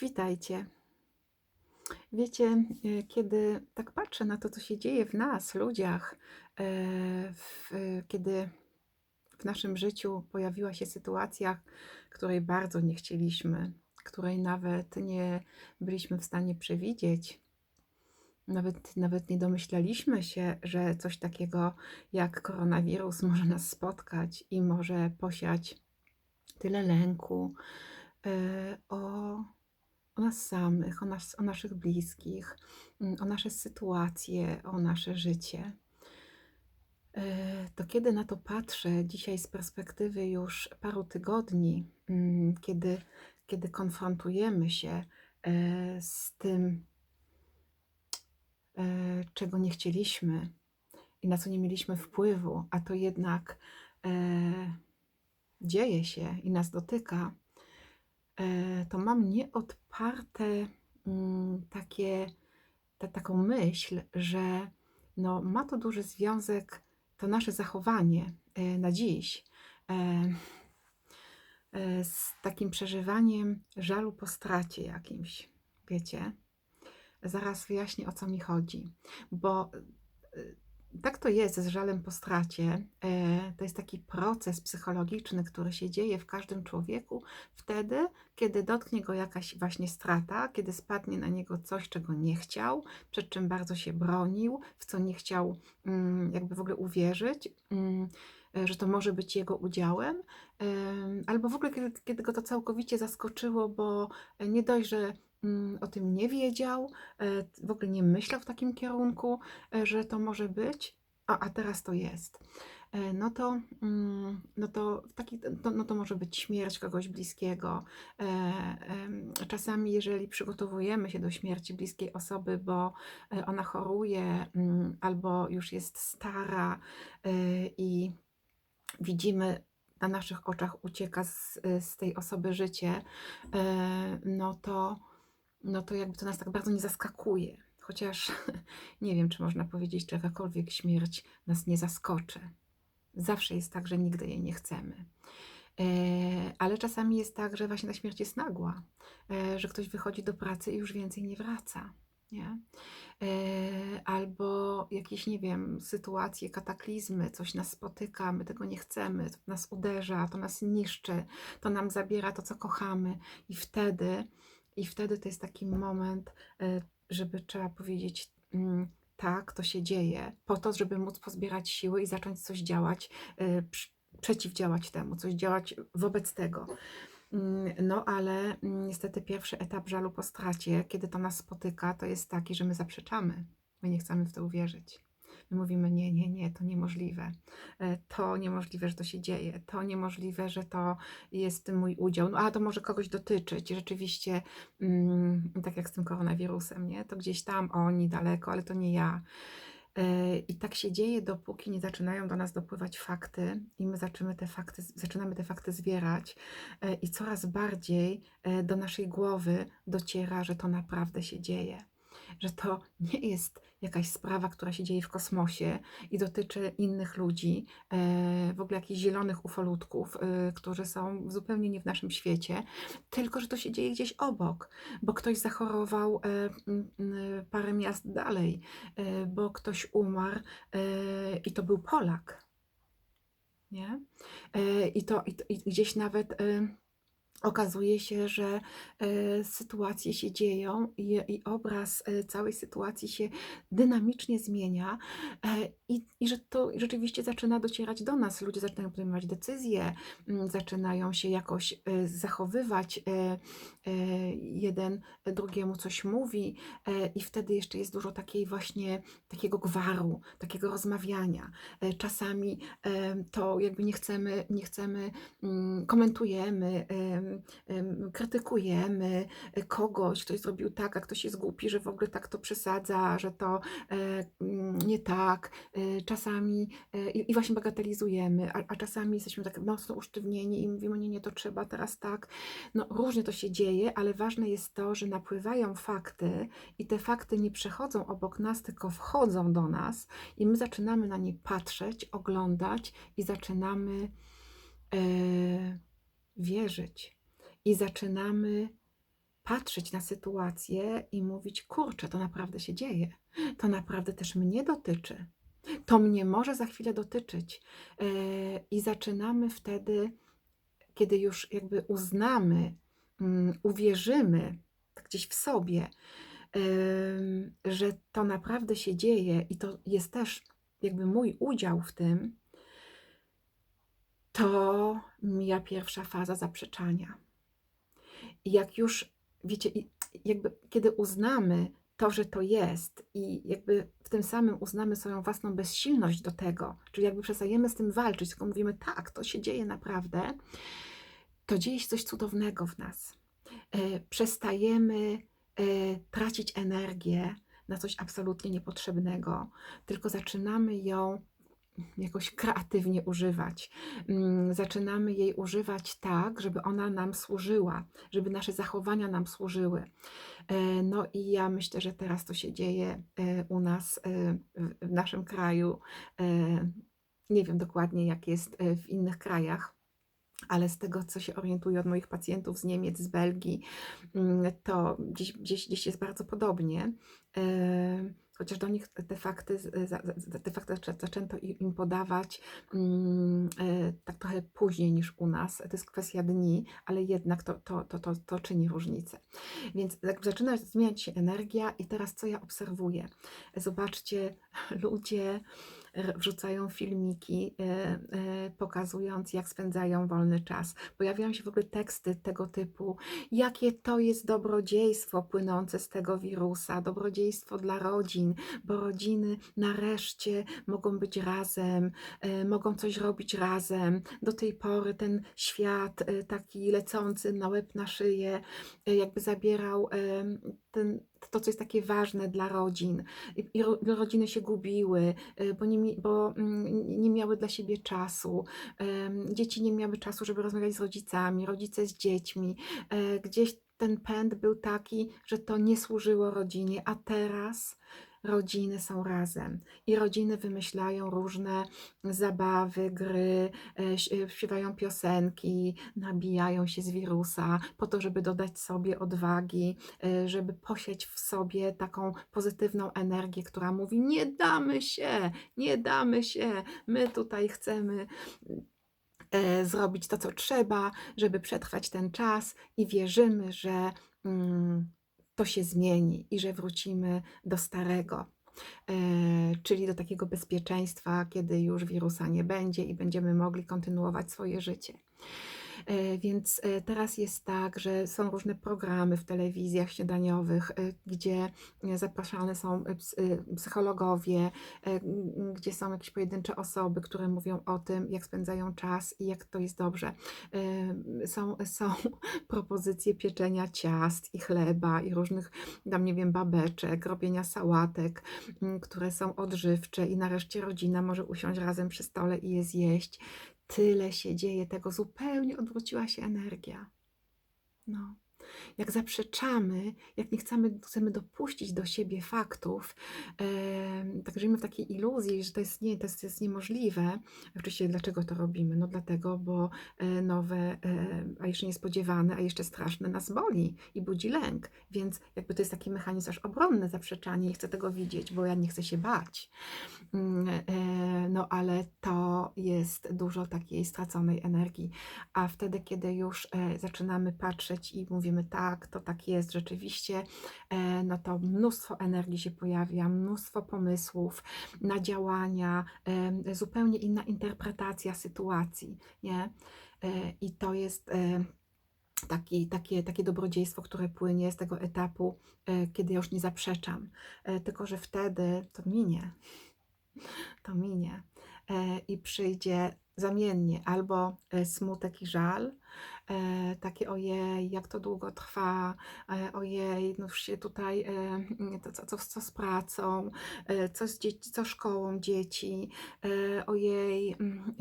Witajcie. Wiecie, e, kiedy tak patrzę na to, co się dzieje w nas, ludziach, e, w, kiedy w naszym życiu pojawiła się sytuacja, której bardzo nie chcieliśmy, której nawet nie byliśmy w stanie przewidzieć, nawet, nawet nie domyślaliśmy się, że coś takiego jak koronawirus może nas spotkać i może posiać tyle lęku e, o o nas samych, o, nas, o naszych bliskich, mm, o nasze sytuacje, o nasze życie. E, to kiedy na to patrzę dzisiaj z perspektywy już paru tygodni, mm, kiedy, kiedy konfrontujemy się e, z tym, e, czego nie chcieliśmy i na co nie mieliśmy wpływu, a to jednak dzieje się i nas dotyka, to mam nieodparte mm, takie, ta, taką myśl, że no, ma to duży związek, to nasze zachowanie e, na dziś, e, z takim przeżywaniem żalu po stracie jakimś, wiecie. Zaraz wyjaśnię, o co mi chodzi, bo tak to jest z żalem po stracie. E, to jest taki proces psychologiczny, który się dzieje w każdym człowieku wtedy, kiedy dotknie go jakaś właśnie strata, kiedy spadnie na niego coś, czego nie chciał, przed czym bardzo się bronił, w co nie chciał mm, jakby w ogóle uwierzyć mm, e, że to może być jego udziałem, albo w ogóle kiedy, kiedy go to całkowicie zaskoczyło, bo nie dość, że o tym nie wiedział, e, w ogóle nie myślał w takim kierunku, e, że to może być, a, a teraz to jest. E, no to, mm, no, to taki, to, no to może być śmierć kogoś bliskiego. Czasami, jeżeli przygotowujemy się do śmierci bliskiej osoby, bo ona choruje mm, albo już jest stara i widzimy na naszych oczach ucieka z, z tej osoby życie, no to no to jakby to nas tak bardzo nie zaskakuje. Chociaż nie wiem, czy można powiedzieć, że jakakolwiek śmierć nas nie zaskoczy. Zawsze jest tak, że nigdy jej nie chcemy. E, ale czasami jest tak, że właśnie ta śmierć jest nagła, e, że ktoś wychodzi do pracy i już więcej nie wraca. Nie? E, albo jakieś, nie wiem, sytuacje, kataklizmy, coś nas spotyka, my tego nie chcemy, to nas uderza, to nas niszczy, to nam zabiera to, co kochamy, i wtedy i wtedy to jest taki moment, e, żeby trzeba powiedzieć, mm, tak, to się dzieje, po to, żeby móc pozbierać siły i zacząć coś działać, e, przeciwdziałać temu, coś działać wobec tego. Mm, no ale mm, niestety pierwszy etap żalu po stracie, kiedy to nas spotyka, to jest taki, że my zaprzeczamy. My nie chcemy w to uwierzyć. My mówimy, nie, nie, nie, to niemożliwe. E, to niemożliwe, że to się dzieje. To niemożliwe, że to jest mój udział. No a to może kogoś dotyczyć. Rzeczywiście, mm, tak jak z tym koronawirusem, nie? To gdzieś tam oni daleko, ale to nie ja. E, I tak się dzieje, dopóki nie zaczynają do nas dopływać fakty, i my zaczynamy te fakty, zaczynamy te fakty zbierać, e, i coraz bardziej do naszej głowy dociera, że to naprawdę się dzieje że to nie jest jakaś sprawa, która się dzieje w kosmosie i dotyczy innych ludzi, e, w ogóle jakichś zielonych ufolutków, e, którzy są zupełnie nie w naszym świecie, tylko że to się dzieje gdzieś obok, bo ktoś zachorował e, parę miast dalej, bo ktoś umarł i to był Polak. Nie? I to, i, to, i gdzieś nawet okazuje się, że e, sytuacje się dzieją i, i, obraz e, całej sytuacji się dynamicznie zmienia e, i, i, że to rzeczywiście zaczyna docierać do nas. Ludzie zaczynają podejmować decyzje, m, zaczynają się jakoś zachowywać, jeden drugiemu coś mówi i wtedy jeszcze jest dużo takiej właśnie takiego gwaru, takiego rozmawiania. Czasami to jakby nie chcemy, nie chcemy, mm, komentujemy, krytykujemy kogoś, ktoś zrobił tak, a ktoś jest głupi, że w ogóle tak to przesadza, że to e, mm, nie tak. E, czasami e, i właśnie bagatelizujemy, a, a czasami jesteśmy tak mocno usztywnieni i mówimy, nie, nie, to trzeba teraz tak. No różnie to się dzieje, ale ważne jest to, że napływają fakty i te fakty nie przechodzą obok nas, tylko wchodzą do nas i my zaczynamy na nie patrzeć, oglądać i zaczynamy wierzyć i zaczynamy patrzeć na sytuację i mówić: "Kurczę, to naprawdę się dzieje. To naprawdę też mnie dotyczy. To mnie może za chwilę dotyczyć". Yy, I zaczynamy wtedy, kiedy już jakby uznamy, mm, uwierzymy tak gdzieś w sobie, że to naprawdę się dzieje i to jest też jakby mój udział w tym to mija pierwsza faza zaprzeczania. Jak już, wiecie, jakby kiedy uznamy to, że to jest i jakby w tym samym uznamy swoją własną bezsilność do tego, czyli jakby przestajemy z tym walczyć, tylko mówimy: "Tak, to się dzieje naprawdę", to dzieje się coś cudownego w nas. Yy, przestajemy, yy, tracić energię na coś absolutnie niepotrzebnego, tylko zaczynamy ją jakoś kreatywnie używać. Mm, zaczynamy jej używać tak, żeby ona nam służyła, żeby nasze zachowania nam służyły. E, no i ja myślę, że teraz to się dzieje e, u nas e, w naszym kraju. Nie wiem dokładnie, jak jest w innych krajach, ale z tego, co się orientuję od moich pacjentów z Niemiec, z Belgii, mm, to gdzieś, gdzieś, gdzieś jest bardzo podobnie chociaż do nich te fakty, te fakty zaczęto im podawać mm, e, tak trochę później niż u nas. To jest kwestia dni, ale jednak to, to, to, to, to czyni różnicę. Więc zaczyna zmieniać się energia i teraz co ja obserwuję? Zobaczcie, ludzie wrzucają filmiki, e, e, pokazując, jak spędzają wolny czas. Pojawiają się w ogóle teksty tego typu, jakie to jest dobrodziejstwo płynące z tego wirusa, dobrodziejstwo dla rodzin, bo rodziny nareszcie mogą być razem, e, mogą coś robić razem. Do tej pory ten świat taki lecący na łeb na szyję, jakby zabierał ten, to, co jest takie ważne dla rodzin. I, i rodziny się gubiły, y, bo, nie, bo mm, nie miały dla siebie czasu. Dzieci nie miały czasu, żeby rozmawiać z rodzicami, rodzice z dziećmi. E, gdzieś ten pęd był taki, że to nie służyło rodzinie, a teraz rodziny są razem i rodziny wymyślają różne zabawy, gry, e, e, śpiewają piosenki, nabijają się z wirusa po to, żeby dodać sobie odwagi, e, żeby posieć w sobie taką pozytywną energię, która mówi: Nie damy się, nie damy się, my tutaj chcemy zrobić to, co trzeba, żeby przetrwać ten czas i wierzymy, że. To się zmieni i że wrócimy do starego. E, czyli do takiego bezpieczeństwa, kiedy już wirusa nie będzie i będziemy mogli kontynuować swoje życie. E, więc e, teraz jest tak, że są różne programy w telewizjach śniadaniowych, e, gdzie zapraszane są psychologowie, gdzie są jakieś pojedyncze osoby, które mówią o tym, jak spędzają czas i jak to jest dobrze. Są, są propozycje pieczenia ciast i chleba i różnych, tam nie wiem, babeczek, robienia sałatek, które są odżywcze i nareszcie rodzina może usiąść razem przy stole i je zjeść tyle się dzieje tego, zupełnie odwróciła się energia. No. Jak zaprzeczamy, jak nie chcemy, chcemy dopuścić do siebie faktów, e, tak żyjemy w takiej iluzji, że to jest, nie, to jest, jest niemożliwe. Oczywiście dlaczego to robimy? No dlatego, bo e, nowe, e, a jeszcze niespodziewane, a jeszcze straszne nas boli i budzi lęk. Więc jakby to jest taki mechanizm aż obronny, zaprzeczanie, nie chcę tego widzieć, bo ja nie chcę się bać. Mm, e, no ale to jest dużo takiej straconej energii. A wtedy, kiedy już e, zaczynamy patrzeć i mówimy tak, to tak jest rzeczywiście, e, no to mnóstwo energii się pojawia, mnóstwo pomysłów na działania, zupełnie inna interpretacja sytuacji, nie? I to jest taki, takie, takie dobrodziejstwo, które płynie z tego etapu, kiedy już nie zaprzeczam. Tylko, że wtedy to minie to minie e, i przyjdzie zamiennie. Albo e, smutek i żal, e, takie ojej, jak to długo trwa, e, ojej, no już się tutaj, e, to, co, co, co z pracą, e, co z dzieci, co szkołą dzieci, e, ojej, mm,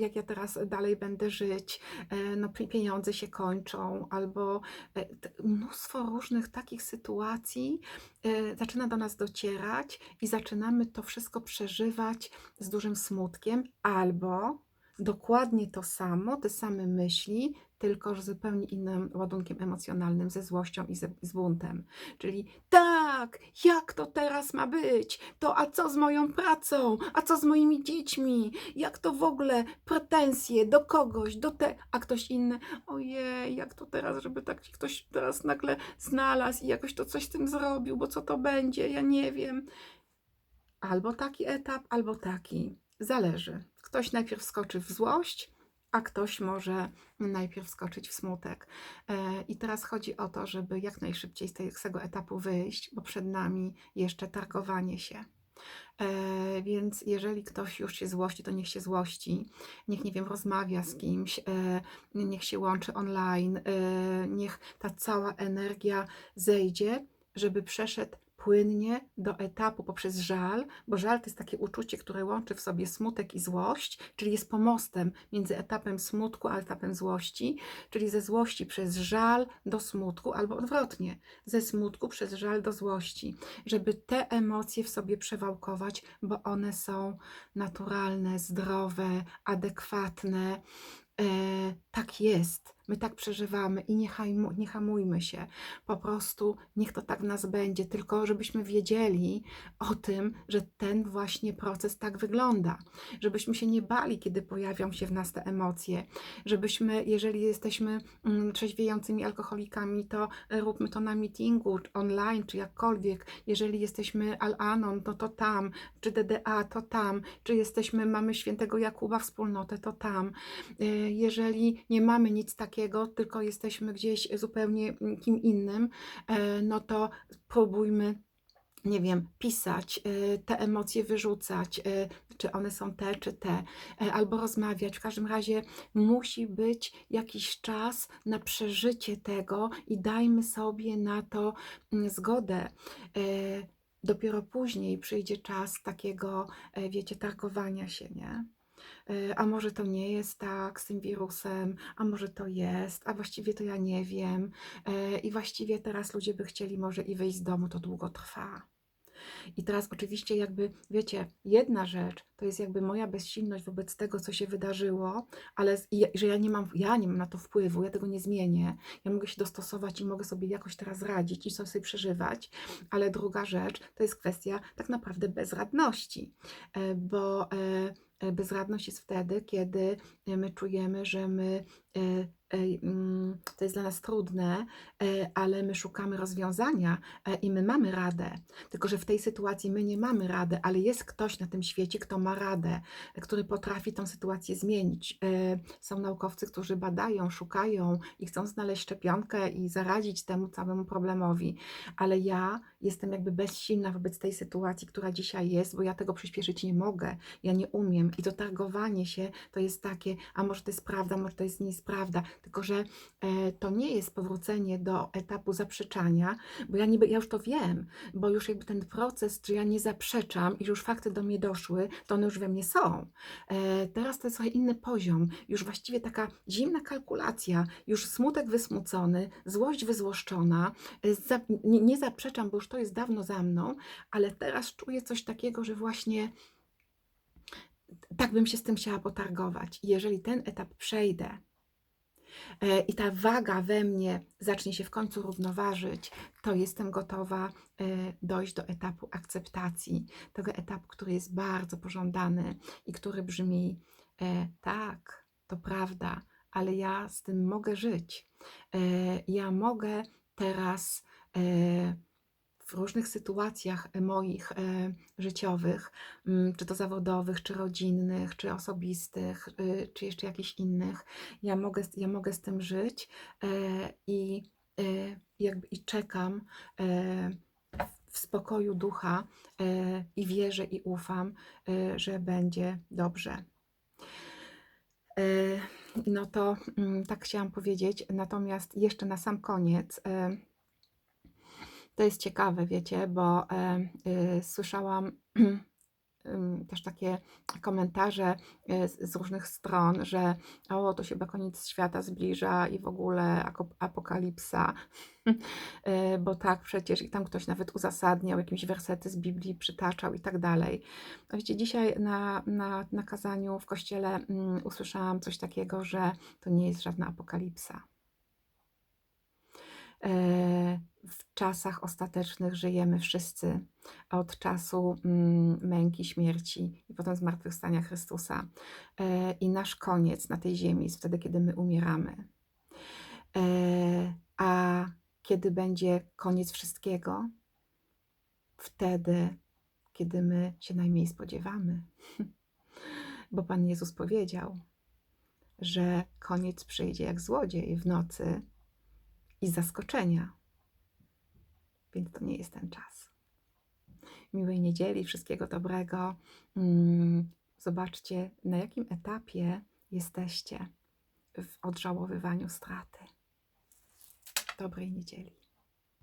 jak ja teraz dalej będę żyć, e, no pieniądze się kończą, albo e, mnóstwo różnych takich sytuacji e, zaczyna do nas docierać i zaczynamy to wszystko przeżywać z dużym smutkiem, albo dokładnie to samo, te same myśli, tylko że zupełnie innym ładunkiem emocjonalnym, ze złością i ze, z buntem. Czyli tak, jak to teraz ma być? To a co z moją pracą? A co z moimi dziećmi? Jak to w ogóle pretensje do kogoś, do te, a ktoś inny, ojej, jak to teraz, żeby tak ktoś teraz nagle znalazł i jakoś to coś z tym zrobił, bo co to będzie, ja nie wiem. Albo taki etap, albo taki. Zależy. Ktoś najpierw skoczy w złość, a ktoś może najpierw skoczyć w smutek. E, I teraz chodzi o to, żeby jak najszybciej z tego etapu wyjść, bo przed nami jeszcze targowanie się. E, więc jeżeli ktoś już się złości, to niech się złości, niech nie wiem, rozmawia z kimś, e, niech się łączy online, niech ta cała energia zejdzie, żeby przeszedł płynnie do etapu poprzez żal, bo żal to jest takie uczucie, które łączy w sobie smutek i złość, czyli jest pomostem między etapem smutku a etapem złości, czyli ze złości przez żal do smutku, albo odwrotnie, ze smutku przez żal do złości, żeby te emocje w sobie przewałkować, bo one są naturalne, zdrowe, adekwatne. E, tak jest My tak przeżywamy i nie, hajmu, nie hamujmy się. Po prostu niech to tak nas będzie, tylko żebyśmy wiedzieli o tym, że ten właśnie proces tak wygląda. Żebyśmy się nie bali, kiedy pojawią się w nas te emocje. Żebyśmy, jeżeli jesteśmy mm, trzeźwiejącymi alkoholikami, to róbmy to na meetingu, online, czy jakkolwiek. Jeżeli jesteśmy Al-Anon, to to tam, czy DDA, to tam. Czy jesteśmy, mamy świętego Jakuba wspólnotę, to tam. E, jeżeli nie mamy nic takiego, takiego, tylko jesteśmy gdzieś zupełnie mm, kim innym, e, no to próbujmy nie wiem, pisać, e, te emocje wyrzucać, e, czy one są te, czy te, albo rozmawiać. W każdym razie musi być jakiś czas na przeżycie tego i dajmy sobie na to mm, zgodę. Dopiero później przyjdzie czas takiego, wiecie, targowania się, nie? E, a może to nie jest tak z tym wirusem, a może to jest, a właściwie to ja nie wiem. E, I właściwie teraz ludzie by chcieli może i wyjść z domu, to długo trwa. I teraz oczywiście jakby, wiecie, jedna rzecz to jest jakby moja bezsilność wobec tego, co się wydarzyło, ale że ja nie mam, ja nie mam na to wpływu, ja tego nie zmienię. Ja mogę się dostosować i mogę sobie jakoś teraz radzić i sobie przeżywać, ale druga rzecz to jest kwestia tak naprawdę bezradności, e, bo bezradność jest wtedy, kiedy my czujemy, że my to jest dla nas trudne, e, ale my szukamy rozwiązania i my mamy radę. Tylko, że w tej sytuacji my nie mamy rady, ale jest ktoś na tym świecie, kto ma radę, który potrafi tą sytuację zmienić. Są naukowcy, którzy badają, szukają i chcą znaleźć szczepionkę i zaradzić temu całemu problemowi, ale ja jestem jakby bezsilna wobec tej sytuacji, która dzisiaj jest, bo ja tego przyspieszyć nie mogę, ja nie umiem i to targowanie się to jest takie, a może to jest prawda, może to jest nie prawda tylko że e, to nie jest powrócenie do etapu zaprzeczania, bo ja, niby, ja już to wiem, bo już jakby ten proces, czy ja nie zaprzeczam i już fakty do mnie doszły, to one już we mnie są. E, teraz to jest trochę inny poziom, już właściwie taka zimna kalkulacja, już smutek wysmucony, złość wyzłoszczona, e, nie, zaprzeczam, bo już to jest dawno za mną, ale teraz czuję coś takiego, że właśnie tak bym się z tym chciała potargować. Jeżeli ten etap przejdę, i ta waga we mnie zacznie się w końcu równoważyć, to jestem gotowa e, dojść do etapu akceptacji, tego etapu, który jest bardzo pożądany i który brzmi: e, tak, to prawda, ale ja z tym mogę żyć. Ja mogę teraz w różnych sytuacjach e, moich e, życiowych, mm, czy to zawodowych, czy rodzinnych, czy osobistych, y, czy jeszcze jakichś innych, ja mogę, ja mogę z tym żyć e, i, jakby, i czekam w spokoju ducha i wierzę i ufam, że będzie dobrze. No to mm, tak chciałam powiedzieć. Natomiast jeszcze na sam koniec to jest ciekawe, wiecie, bo e, y, słyszałam też takie komentarze y, z, różnych stron, że o, to się chyba koniec świata zbliża i w ogóle apokalipsa. Y, Bo tak przecież i tam ktoś nawet uzasadniał, jakieś wersety z Biblii przytaczał i tak dalej. A Wiecie, dzisiaj na, na, na kazaniu w kościele mm, usłyszałam coś takiego, że to nie jest żadna apokalipsa. W czasach ostatecznych żyjemy wszyscy od czasu mm, męki, śmierci i potem zmartwychwstania Chrystusa. E, I nasz koniec na tej ziemi jest wtedy, kiedy my umieramy. E, A kiedy będzie koniec wszystkiego? Wtedy, kiedy my się najmniej spodziewamy. Bo Pan Jezus powiedział, że koniec przyjdzie jak złodziej w nocy i zaskoczenia. Więc to nie jest ten czas. Miłej niedzieli, wszystkiego dobrego. Mm, Zobaczcie, na jakim etapie jesteście w odżałowywaniu straty. Dobrej niedzieli.